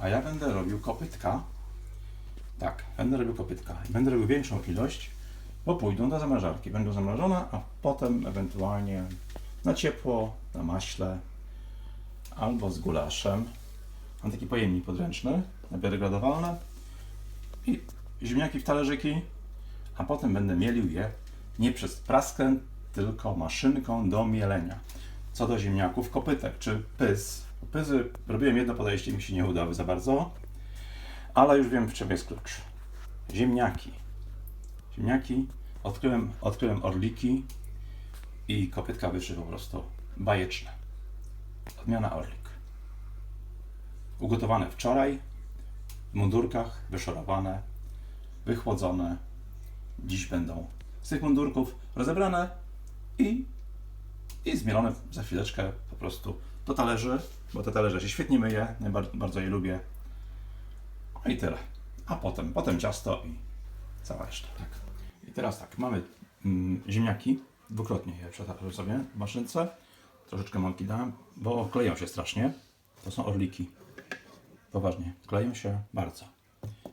A ja będę robił kopytka. Tak, będę robił kopytka. I będę robił większą ilość, bo pójdą do zamrażarki. Będą zamrożone, a potem ewentualnie na ciepło, na maśle albo z gulaszem. Mam taki pojemnik podręczny, biodegradowalne i ziemniaki w talerzyki, a potem będę mielił je nie przez praskę, tylko maszynką do mielenia. Co do ziemniaków, kopytek czy pys. Pyzy robiłem jedno podejście, mi się nie udały za bardzo, ale już wiem w czym jest klucz. Ziemniaki. Ziemniaki, odkryłem, odkryłem orliki i kopytka wyszły po prostu bajeczne. Odmiana orlik. Ugotowane wczoraj, w mundurkach, wyszorowane, wychłodzone. Dziś będą z tych mundurków rozebrane i, i zmielone za chwileczkę prostu do talerzy, bo te talerze się świetnie myje, bardzo je lubię. No i tyle. A potem, potem ciasto i cała reszta. Tak. I teraz tak, mamy mm, ziemniaki, dwukrotnie je przetapiam sobie w maszynce. Troszeczkę mąki dałem, bo kleją się strasznie. To są orliki. Poważnie, kleją się bardzo.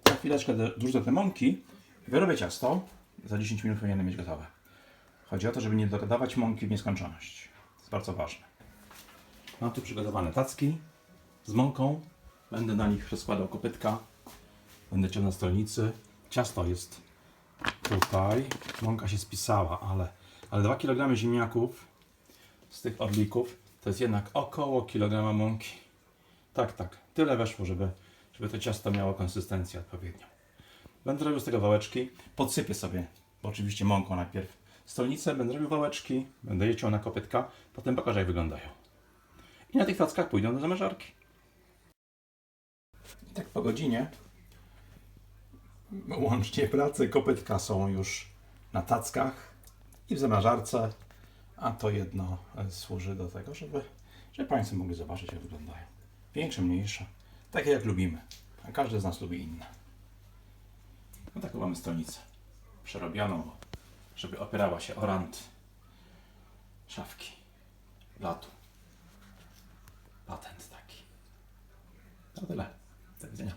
Za chwileczkę do- dorzucę te mąki, wyrobię ciasto. Za 10 minut powinienem mieć gotowe. Chodzi o to, żeby nie dodawać mąki w nieskończoność. To jest bardzo ważne. Mam tu przygotowane tacki z mąką. Będę na nich rozkładał kopytka. Będę ciął na stolnicy. Ciasto jest tutaj. Mąka się spisała, ale, ale 2 kg ziemniaków z tych orlików to jest jednak około kilograma mąki. Tak, tak. Tyle weszło, żeby, żeby to ciasto miało konsystencję odpowiednią. Będę robił z tego wałeczki. Podsypię sobie, oczywiście mąką najpierw stolnicę. Będę robił wałeczki, będę je ciął na kopytka. Potem pokażę, jak wyglądają. I na tych tackach pójdą do zamrażarki. I tak po godzinie łącznie pracy kopytka są już na tackach i w zamrażarce, a to jedno e, służy do tego, żeby, żeby Państwo mogli zobaczyć, jak wyglądają. Większe, mniejsze, takie jak lubimy, a każdy z nas lubi inne. No taką mamy stolnicę, przerobioną, żeby opierała się o rant szafki latu. Patenstak. Ja, det er det. Det er det.